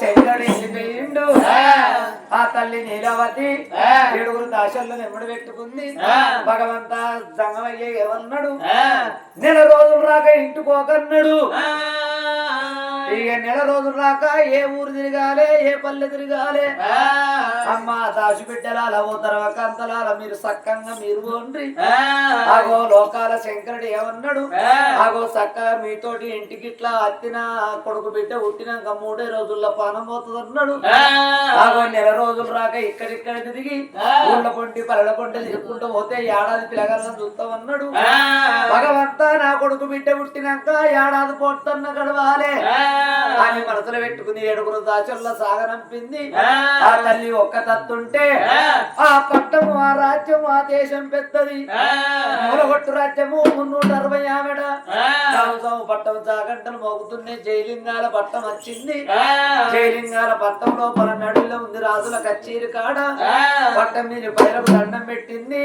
శరీరుడు వెళ్ళిపోయిండు ఆ. తల్లి నీలవతి ఏడుగురు దాశల్లో నెమ్మడి పెట్టుకుంది. భగవంత జంగమయ్య ఏమన్నాడు? నెల రోజులు రాక ఇంటికోకన్నాడు ఇక నెల రోజులు రాక ఏ ఊరు తిరగాలే ఏ పల్లె తిరగాలే? అమ్మ దాచిపెట్టెలాల ఓ తర్వాత అంతలాల మీరు సక్కంగా మీరు పోండ్రి ఆగో లోకాల శంకరుడు ఏమన్నాడు? ఆగో చక్కగా మీతోటి ఇంటికి ఇట్లా అత్తిన కొడుకు బిడ్డ పుట్టినాక మూడే రోజుల్లో పానం పోతుంది అన్నాడు ఆగో నెల రోజులు రాక ఇక్కడిక్కడ తిరిగి ఊళ్ళ పొంటి పల్లెల పొంటి తిరుగుకుంటూ పోతే ఏడాది పిల్లగాలను చూస్తామన్నాడు. భగవంత నా కొడుకు బిడ్డ పుట్టినాక ఏడాది పోతున్న గడవాలే. అని మనసులో పెట్టుకుని ఏడుగురు దాచుల్లో సాగనంపింది. ఆ. తల్లి ఒక్క తత్తుంటే ఆ. పట్టము ఆ రాజ్యం ఆ దేశం పెద్దది. మూలగొట్టు రాజ్యము మున్నూట అరవై సాగు పట్టం జాగంటలు మోగుతున్నాయి జైలింగాల పట్టం వచ్చింది. జైలింగాల పట్టం లోపల నడుల్లో ఉంది రాజుల కచ్చేరి కాడ. పట్టం మీద పైలకు దండం పెట్టింది.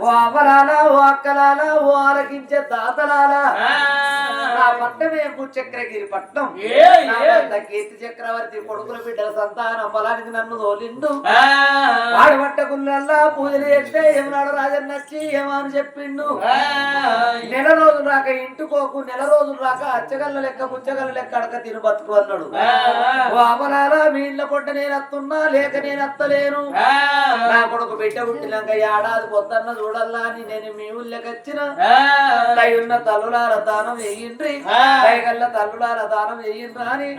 ఓ అమలాల ఓ అక్కలాల ఓ ఆలకించే తాతలాల. పట్టమే చక్రగిరి పట్టం నా పెద్ద కీర్తి చక్రవర్తి కొడుకుల బిడ్డల సంతానం పొలానికి నన్ను తోలిండు. వాడి పట్ట గుళ్ళల్లా పూజలు చేస్తే ఏమన్నాడు రాజన్న ఏమని చెప్పిండు. నెల రోజులు రాక ఇంటికోకు నెల రోజులు రాక అచ్చగల్ల లెక్క పుచ్చగల్ల లెక్క అడక తిను బతుకు అన్నాడు. ఓ అమలారా మీ ఇళ్ళ పొట్ట నేను అత్తున్నా లేక నేను అత్తలేను. నా కొడుకు బిడ్డ పుట్టినాక ఏడాది పొద్దన్న చూడల్లా అని నేను మీ ఊళ్ళకి వచ్చిన. ఉన్న తల్లులార దానం వేయండి దయగల్ల తల్లులార దానం వేయండి అని.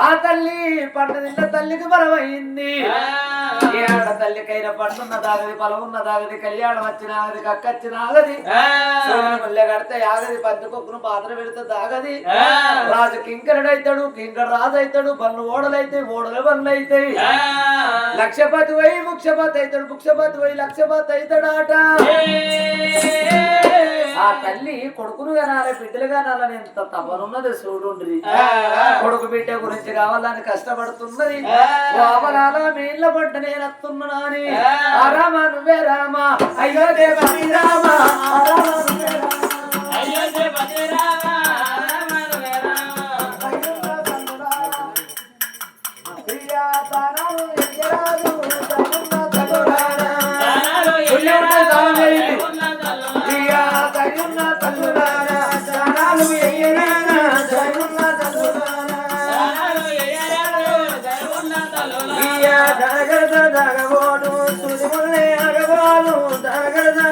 ఆ. తల్లి పంట తల్లికి బలమైంది. ఏ ఆడ తల్లికైన పండున్న దాగది పొలమున్న దాగది కళ్యాణం వచ్చిన ఆగది కక్కచ్చిన ఆగది మల్లె కడితే ఆగది పంచుకొక్కును పాత్ర పెడితే దాగది. రాజు కింకరుడు అవుతాడు కింకరు రాజు అవుతాడు బండ్లు ఓడలైతే ఓడల బండ్లు అవుతాయి లక్షపతి వై ముక్షపతి అవుతాడు ముక్షపతి వై లక్షపతి అవుతాడాట ఆ తల్లి కొడుకును కనాలి బిడ్డలు కనాలని ఎంత తపనున్నది చూడుండ్రి. కొడుకు బిడ్డ గురించి కావాలని కష్టపడుతున్నది. లోపలాల మీ ఇళ్ళ పంట నేను ఆ. రామ నువ్వే రామ. అయ్యో దేవా రామ. ఆ రామ నువ్వే రామ.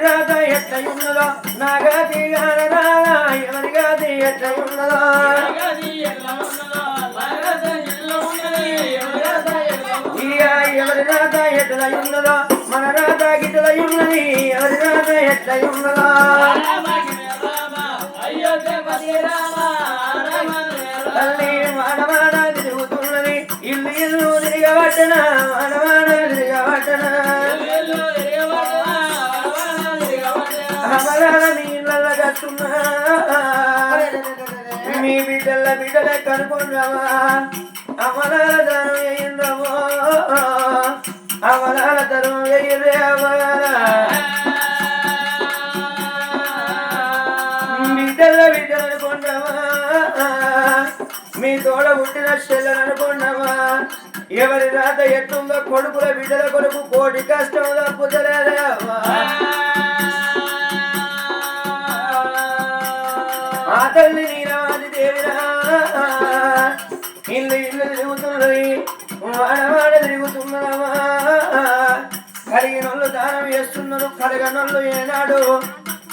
ఎవరి రాత ఎట్ల ఉన్నదో నాగతి ఎవరి గాతి ఎట్ల ఎవరి మన రాత గిట్లయున్నది ఎవరి రాత ఎట్ల తల్లి మానవాడ తిరుగుతున్నది. ఇల్లు ఇల్లు తిరిగబట్టన మానవాడ తిరిగబట్టనా అమరాల నీళ్ళ కట్టున్నా మీ బిడ్డల బిడ్డల కనుకున్నావా అమరాల ధనం వేయిందమో. అమలాల ధనం వేయరే అమరాల బిడ్డల బిడ్డలు అనుకున్నావా మీ తోడ పుట్టిన చెల్లెలు అనుకున్నావా ఎవరి రాత ఎట్టుందో కొడుకుల బిడ్డల కొడుకు కోటి కష్టం తప్పుతలేదేవా ఆ తల్లి నీరాది ఇల్లు ఇల్లు తిరుగుతున్నది వాడవాడ కలిగినోళ్ళు దానం చేస్తున్నారు కలగనోళ్ళు ఏనాడు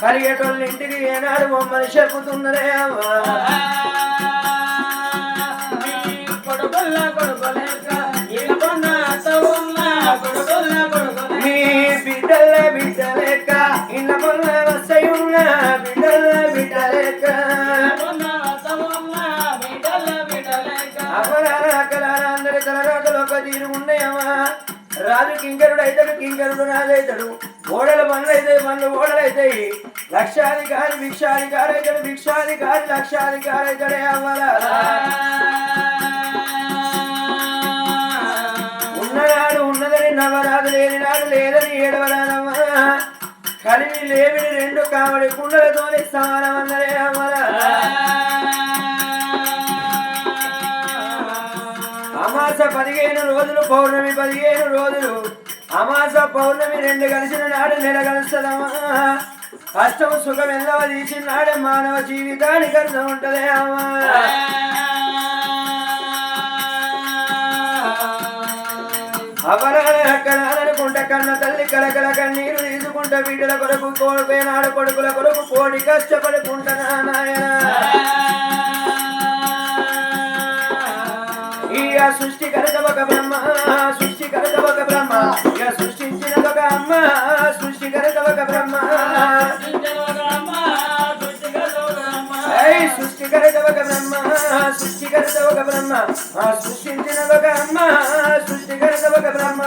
కలిగేటోళ్ళు ఇంటికి ఏనాడు మమ్మల్ని చెప్పుతున్నదే అమ్మా మీ రాజు కింకరుడు అవుతాడు కింకరుడు రాజు అవుతాడు ఓడల పనులు అవుతాయి పనులు ఓడలు అవుతాయి లక్షాధికారి భిక్షాధికారి అవుతాడు భిక్షాధికారి లక్షాధికారి అవుతాడే అవ్వాలా. ఉన్ననాడు ఉన్నదని నవరాదు లేని నాడు లేదని ఏడవరాదమ్మ కలిమి లేవిని రెండు కావడి కుండలతోని సమానమన్నరే అమ్మరా అమాస పదిహేను రోజులు పౌర్ణమి పదిహేను రోజులు. అమాస పౌర్ణమి రెండు కలిసిన నాడు నెల కలుస్తుందమ్మా కష్టం సుఖం ఎల్లవ తీసిన నాడే మానవ జీవితానికి అర్థం ఉంటదే అమ్మా. అవరగల అక్కడాలనుకుంట కన్న తల్లి కలకల కన్నీరు తీసుకుంట బిడ్డల కొరకు కోడిపోయినాడు కొడుకుల కొరకు కోడి కష్టపడుకుంటున్నా నాయనా. ఈ ఆ ఒక బ్రహ్మ సృష్టి ఒక బ్రహ్మ. ఇక సృష్టించిన ఒక అమ్మ సృష్టి ఒక బ్రహ్మ. ఐ ఒక బ్రహ్మ సృష్టికరత ఒక బ్రహ్మ. సృష్టించిన ఒక అమ్మ సృష్టికరత ఒక బ్రహ్మ.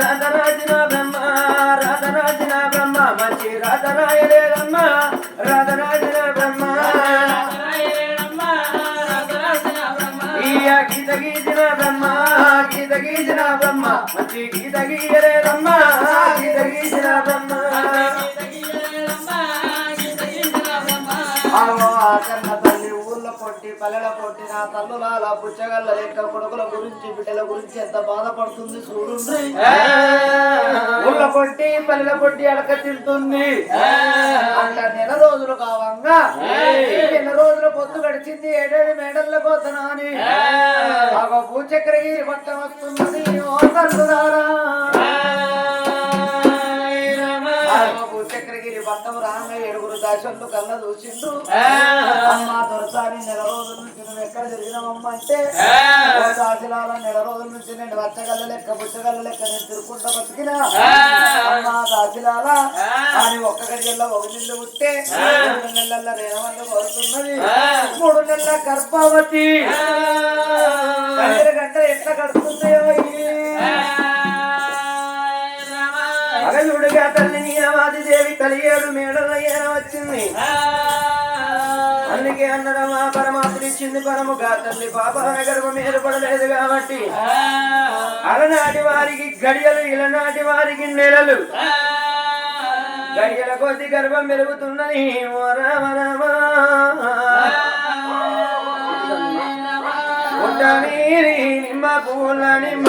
రాధరాజన బ్రహ్మ రాధరాజన బ్రహ్మ. మంచి పొట్టి పల్లెల పొట్టి నా తల్లులాల పుచ్చగల్ల లెక్క కొడుకుల గురించి బిడ్డల గురించి ఎంత బాధపడుతుంది చూడుండ్రి. ఊర్ల పొట్టి పల్లెల పొట్టి అడక తింటుంది. అట్లా నెల రోజులు కావంగా. నెల రోజులు పొద్దు గడిచింది ఏడేడు మేడల్లో పోతున్నా అని. ఆగో భూచక్రగిరి పట్టం వస్తున్నది ఓ తల్లులారా భూచక్రగిరి పట్టం రాగా ఏడుగురు దాశంలో కళ్ళ చూసిండ్రు అమ్మ దొరసారి నెల రోజుల నుంచి నువ్వు ఎక్కడ తిరిగినావమ్మ అంటే దాసిలాల నెల రోజుల నుంచి నేను వచ్చగల్ల లెక్క పుచ్చగల్ల లెక్క నేను తిరుక్కుంటా బతికినా. అమ్మ దాసిలాల అని ఒక్క గడియల్లో ఒక నిల్లు పుట్టే మూడు నెలల రేణవంత కోరుతున్నది. మూడు నెలల గర్భవతి. గంటలు ఎట్లా గడుస్తున్నాయో తల్లి నీలవాది దేవి కలిగేడు మేడల ఏన వచ్చింది. అందుకే అన్నడమా పరమాత్మ ఇచ్చింది పరముగా తల్లి పాపాన గర్భం ఏర్పడలేదు కాబట్టి అలనాటి వారికి గడియలు ఇలనాటి వారికి నెలలు. గడియల కొద్ది గర్భం పెరుగుతున్నది. రామ రామ. నిమ్మ పూల నిమ్మ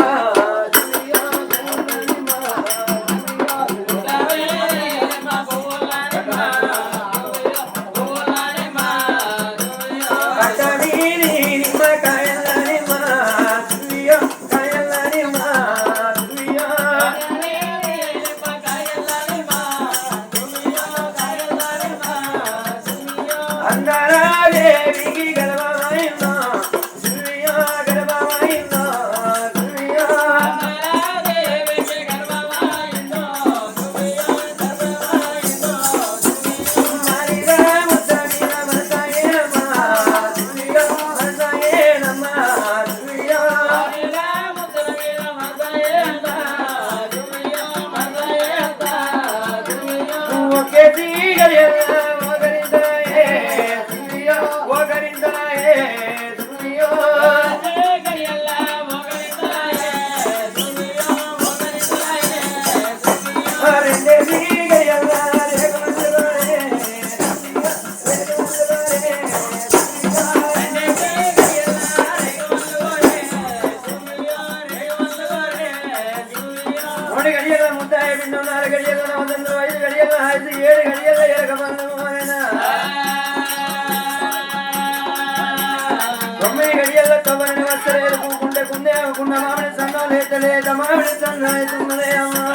కుందే కుండ మామిడి సంఘం లేతలేద మామిడి అవుతున్నదే అమ్మా.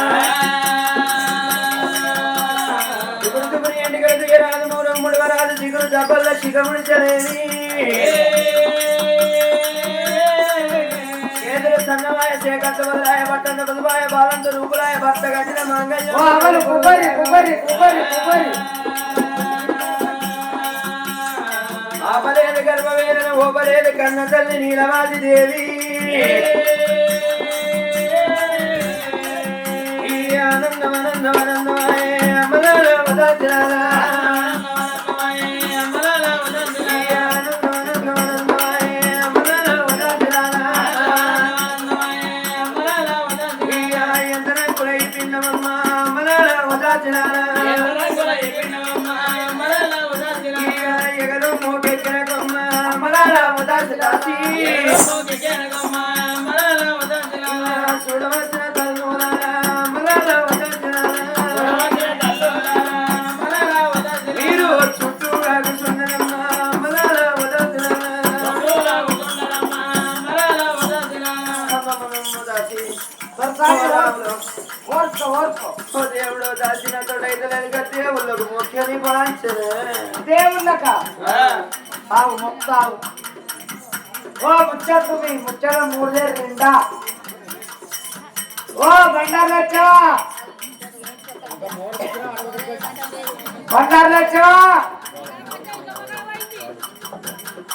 ఎండి రాదు మూడు చేతులు వదలాయ బట్టంత బాలంత రూపులాయ భర్త మంగళ కొబ్బరి. ఆపలేదు గర్భవేదన ఓపలేదు కన్న తల్లి నీలవాది దేవి. ఆనందం ఆనందం ఆనందం. అమలాల వదాచలాసి. చూడవలసిన. మీరు చుట్టూ. ఓ దేవుడు దాచిన తోడైతే దేవుళ్ళకు ముఖ్యని భావించరు దేవుళ్ళక ఆవు మొక్తావు ఓ ముచ్చట్లు మీ ముచ్చట మూడే రెండా? ఓ బండారు బండారు లచ్చవా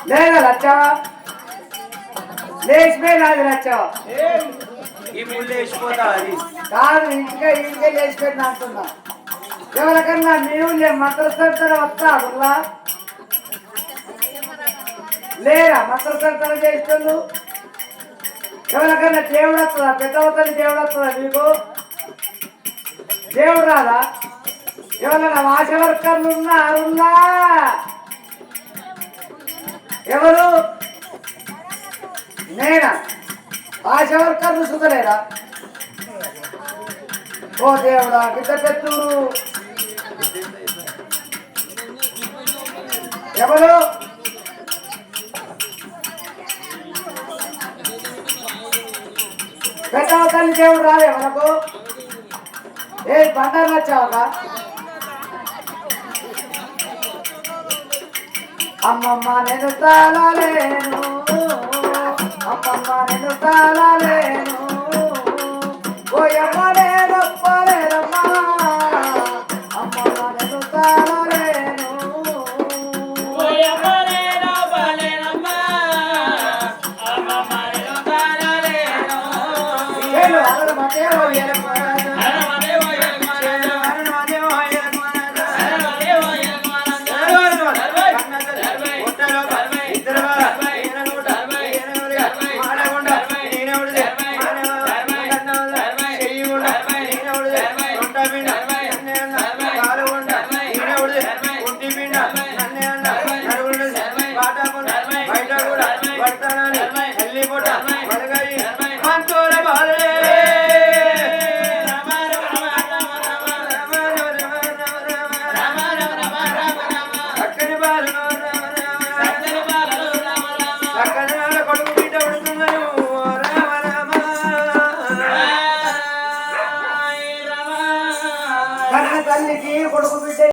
లేదా లచ్చవా లేచిపోయినది లచ్చవా ఈ ముళ్ళు వేసిపోతా అది. కాదు ఇంకా ఇంకే లేచిపోయింది అంటున్నా. ఎవరికన్నా నీవు లే మంత్రసంతర వస్తా అలా లేరా? మంత్రసంతర చేస్తుండ్రు ఎవరికన్నా దేవుడు వస్తుందా పెద్దవతని దేవుడు వస్తుందా మీకు దేవుడు రాదా? ఎవరైనా వాస వర్కర్లు ఉన్నారున్నా ఎవరు? నేనా? ఆశ వర్కర్లు సుతలేరా ఓ దేవుడా బిడ్డ పెద్దూరు. ఎవరు? పెద్దవ తల్లి దేవుడు రాలే మనకు. ఏ బండారు వచ్చావా అమ్మమ్మ నేను తాళలేను. అమ్మమ్మ నేను తాళలేను. viene para